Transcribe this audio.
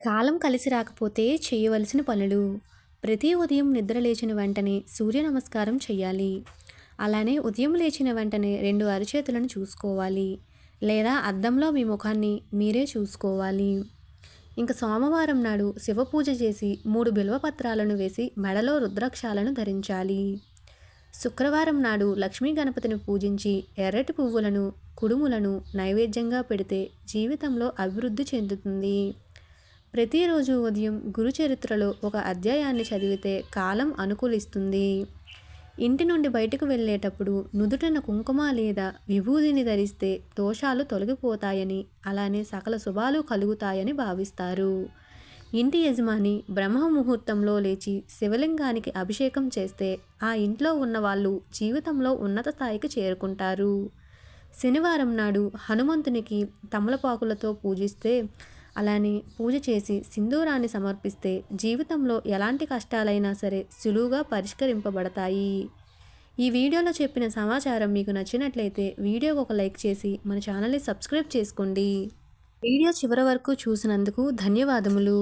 కాలం కలిసి రాకపోతే చేయవలసిన పనులు. ప్రతి ఉదయం నిద్ర లేచిన వెంటనే సూర్య నమస్కారం చేయాలి అలానే ఉదయం లేచిన వెంటనే రెండు అరిచేతులను చూసుకోవాలి. లేదా అద్దంలో మీ ముఖాన్ని మీరే చూసుకోవాలి. ఇంకా సోమవారం నాడు శివ పూజ చేసి మూడు బిల్వపత్రాలను వేసి మెడలో రుద్రాక్షాలను ధరించాలి. శుక్రవారం నాడు లక్ష్మీ గణపతిని పూజించి ఎర్రటి పువ్వులను కుడుములను నైవేద్యంగా పెడితే జీవితంలో అభివృద్ధి చెందుతుంది. ప్రతిరోజు ఉదయం గురు చరిత్రలో ఒక అధ్యాయాన్ని చదివితే కాలం అనుకూలిస్తుంది. ఇంటి నుండి బయటకు వెళ్ళేటప్పుడు నుదుటిన కుంకుమ లేదా విభూదిని ధరిస్తే దోషాలు తొలగిపోతాయని అలానే సకల శుభాలు కలుగుతాయని భావిస్తారు. ఇంటి యజమాని బ్రహ్మ ముహూర్తంలో లేచి శివలింగానికి అభిషేకం చేస్తే ఆ ఇంట్లో ఉన్న వాళ్ళు జీవితంలో ఉన్నత స్థాయికి చేరుకుంటారు. శనివారం నాడు హనుమంతునికి తమలపాకులతో పూజిస్తే అలానే పూజ చేసి సింధూరాన్ని సమర్పిస్తే జీవితంలో ఎలాంటి కష్టాలైనా సరే సులువుగా పరిష్కరింపబడతాయి. ఈ వీడియోలో చెప్పిన సమాచారం మీకు నచ్చినట్లయితే వీడియోకి ఒక లైక్ చేసి మన ఛానల్ని సబ్స్క్రైబ్ చేసుకోండి. వీడియో చివరి వరకు చూసినందుకు ధన్యవాదములు.